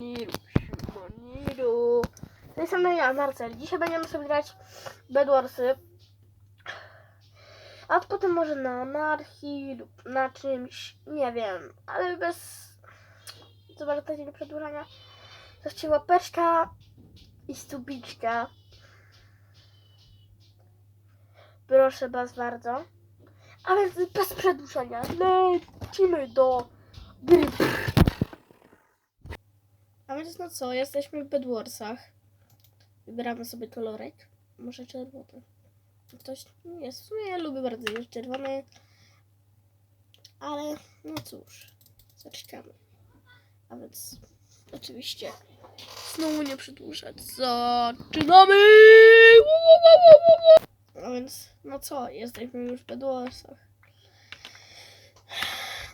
Niru, Niru. To jest ja, Marcel. Dzisiaj będziemy sobie grać Bedwarsy. A potem może na anarchii lub na czymś, nie wiem, ale bez zobaczenia przedłużania. Zostawcie łapeczka i stubiczka. Proszę was bardzo. A więc bez przedłużania lecimy do gry. Więc no co, jesteśmy w Bedwarsach. Wybieramy sobie kolorek. Może czerwony. Ktoś jest, w sumie ja lubię bardzo już czerwony. Ale no cóż, zaczekamy. A więc oczywiście znowu nie przedłużać. Zaczynamy! A więc no co, jesteśmy już w Bedwarsach.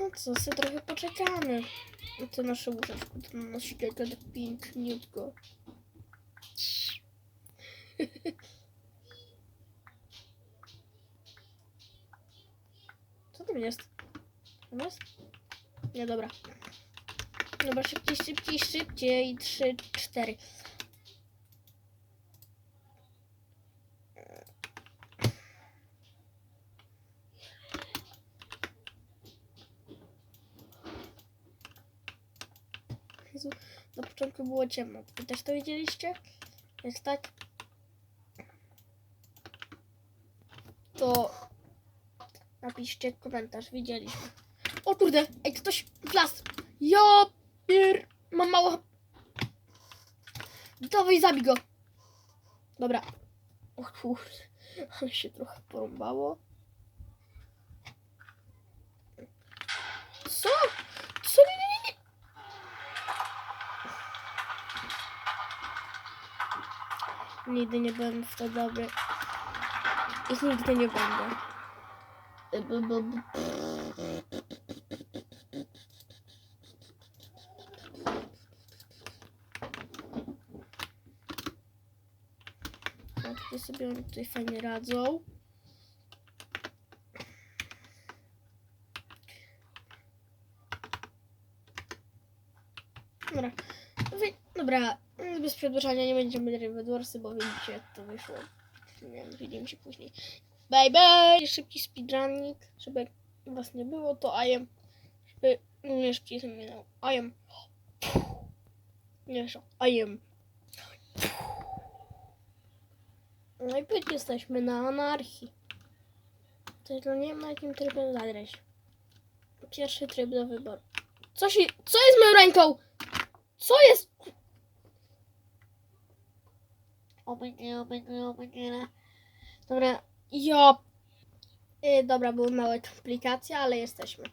No co, sobie trochę poczekamy. No to nasze łóżeczko, to na nas czeka tak piękniutko. Co tam jest? Tam jest? Nie, dobra. Dobra, szybciej, szybciej, szybciej. 3, 4. początku było ciemno. Wy też to widzieliście? Jak tak? To napiszcie komentarz. Widzieliśmy. O kurde, ej, ktoś wlazł. Ja pier... Mam mało... Dawaj, zabij go. Dobra. O kurde, ale się trochę porąbało. Co? Co? Nie, nie, nie, nie. Nigdy nie byłem w to dobry. I nigdy nie będę. Tutaj sobie oni tutaj fajnie radzą. Dobra. Wy, bez przedłużania nie będziemy grać w Edwarsy, bo widzicie jak to wyszło. Widzimy się później. Bye bye! Szybki speedrunnik, żeby was nie było, to I am. Żeby nie szybciej sobie minął. I am. Nie I am. No i jesteśmy na anarchii. Tylko nie wiem na jakim trybie zagrać. Pierwszy tryb do wyboru. Co się... Co jest moją ręką? Co jest? Obydnie, obydnie, obydnie. Dobra, jo. Y, dobra, były małe komplikacje, ale jesteśmy.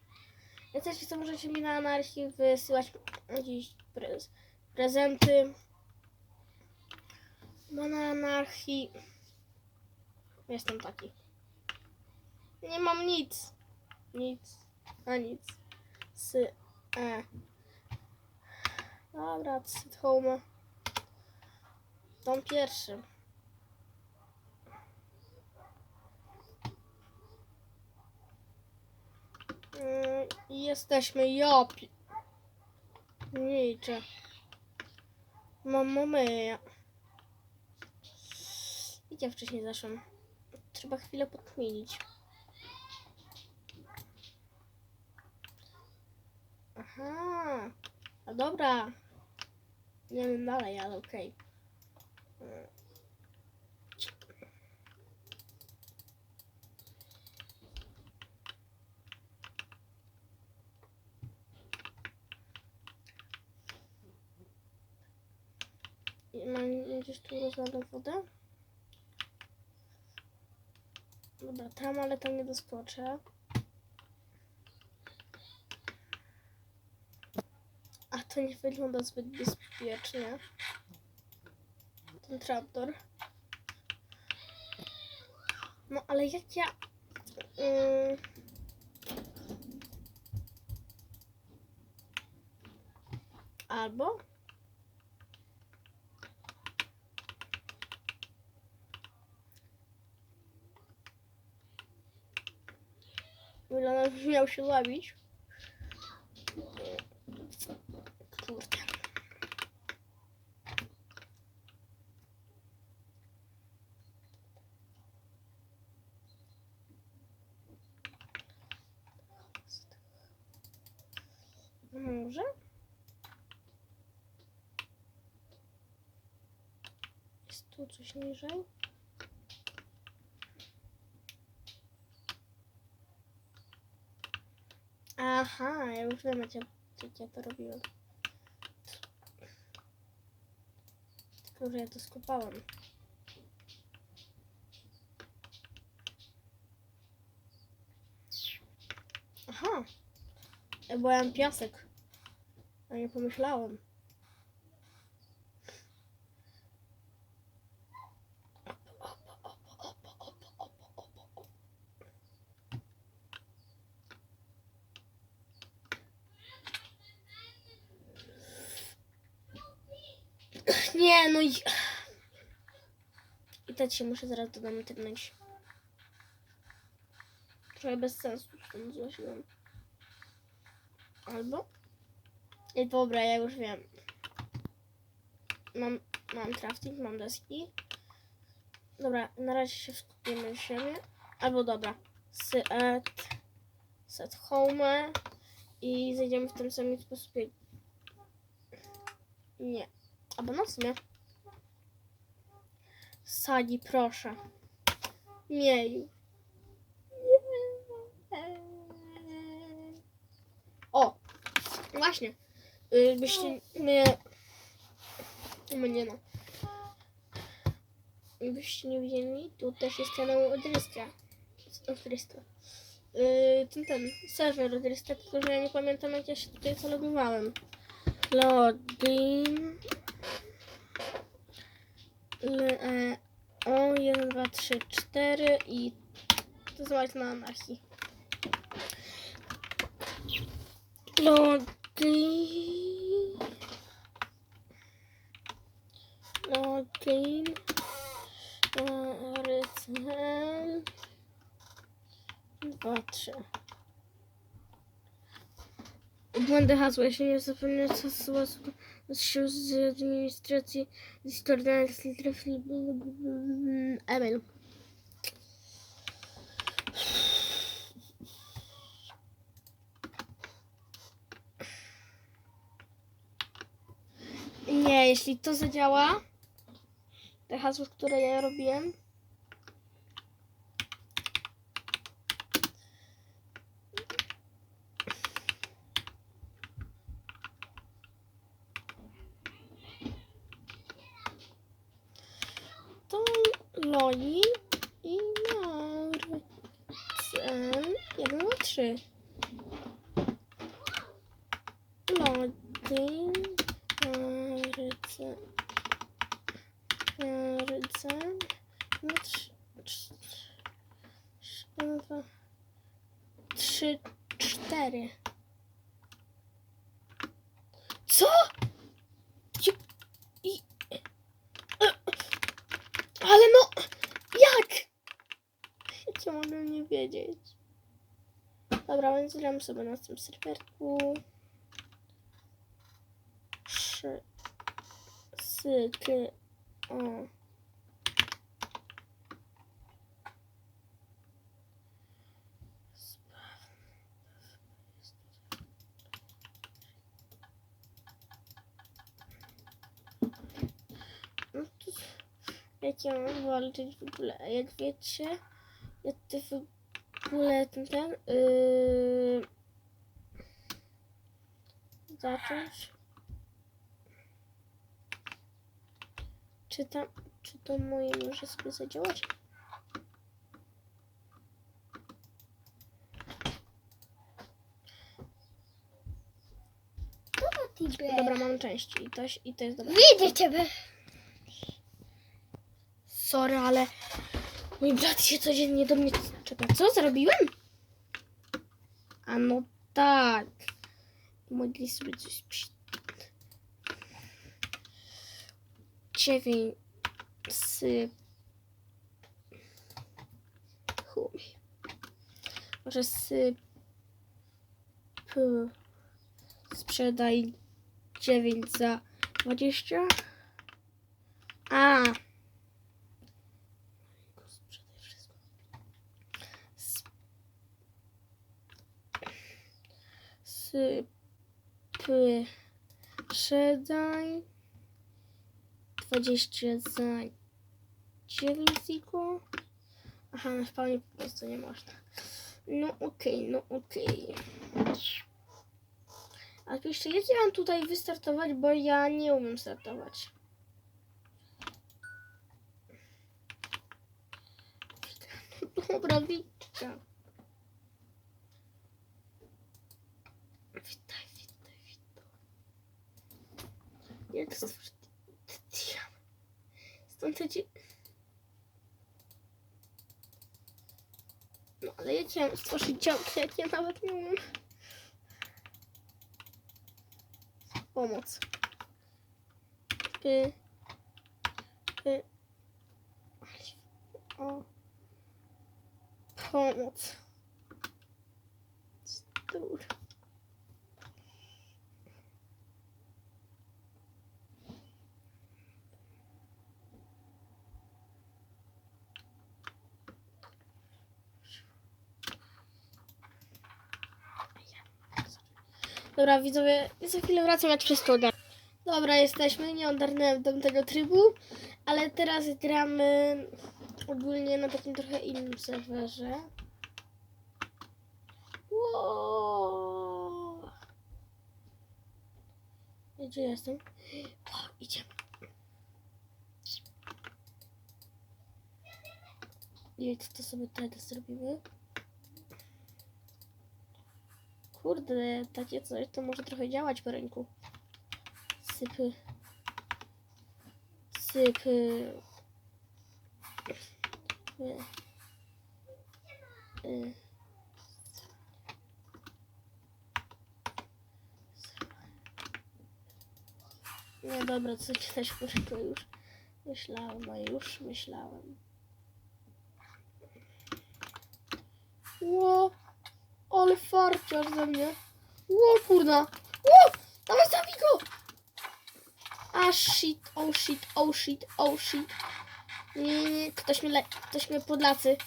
Jesteście, co możecie mi na anarchii wysyłać jakieś prez prezenty. Bo na anarchii jestem taki. Nie mam nic. Nic. A nic. S. E. Dobra, sit home. Tom pierwszy. Mm, i Jesteśmy jopi. Nicze. Mamma mia. Idź ja wcześniej zaszłam. Trzeba chwilę podkminić. Aha. A dobra. Nie wiem dalej, ale okej. Mm. Gdzieś tu rozlaną wodę. Dobra, tam, ale tam nie doskoczę. A to nie wygląda zbyt bezpiecznie. Ten trapdor. No ale jak ja... Ym... Albo... Jakby miał się. Kurde. Może? Jest tu coś niżej? Aha, ja już wiem, jak ja, ja to robiłem. Tylko, że ja to skopałem. Aha. Ja byłem piasek. A nie pomyślałem. Nie, no i... I tak się muszę zaraz donametryć. Trochę bez sensu stąd zgłosiłem. Albo? I dobra, ja już wiem. Mam, mam crafting, mam deski. Dobra, na razie się skupimy w siebie. Albo dobra. Set, set home i zejdziemy w tym samym sposobie. Nie. Albo no w sumie. Sadi, proszę. Nie. O! Właśnie. Y, Byście nie... Mnie no. Byście nie widzieli, tu też jest kanał Odrystra. Odrystra. Yy, ten, ten, serwer Odrystra, tylko że ja nie pamiętam jak ja się tutaj zalogowałem. Login. E, o, 1, 2, 3, 4 i to zobacz na anarchii. Login. green, not green, return, patrzę. Błędy hasła. Jeśli nie zapomniałeś hasła z administracji, z literów, e-mail. Jeśli to zadziała, te hasło, które ja robiłem, to login i marcel 1, 2, 3. Login marcel marcel no, trzy, trzy, dwa, trzy, cztery. Co? Ale no, jak? Ja mogę nie wiedzieć? Dobra, więc gram sobie na tym serwerku. Trzy. Syky. O. No to jak ja mam walczyć w ogóle? A Jak wiecie, ja ty w ogóle ten, ten yy... zacząć. Czy tam, czy to moje może sobie zadziałać? Dobra, mam części i to, i to jest dobre. Widzę ciebie. Sorry, ale mój brat się codziennie do mnie czeka. Co zrobiłem? A no tak. Mogli sobie coś. Dziewięć syp... Chuj. Może syp... Sprzedaj 9 za 20. A. Syp. Sprzedaj. 20 za 9 ziko. Aha, na spawnie po prostu nie można. No okej, no okej. A jeszcze jak ja mam tutaj wystartować, bo ja nie umiem startować. Dobra, witam. Jak stworzyć diam? Stąd leci... No ale ja mam stworzyć działkę, jak ja nawet nie umiem. Pomoc. Y, y, o. Pomoc. Stór. Dobra, widzowie, za chwilę wracam, jak wszystko. Dobra, jesteśmy, nie ogarnąłem do tego trybu, ale teraz gramy ogólnie na takim trochę innym serwerze. Wow. Gdzie jestem? O, idziemy. Co to sobie teraz zrobimy? Kurde, takie coś to może trochę działać po rynku. Sypy. Sypy. Y. Nie, dobra, co czytać po już. Myślałem, a już myślałem. Ło, ale farciarz ze mnie. Ło, kurna. Ło, dawaj zabij go. A shit, oh shit, oh shit, oh shit. Nie, nie, nie, ktoś mnie, ktoś mnie podlacy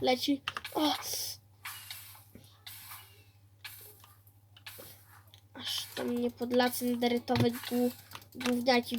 leci. O. Aż to mnie podlacy nederytowe gó- gówniaki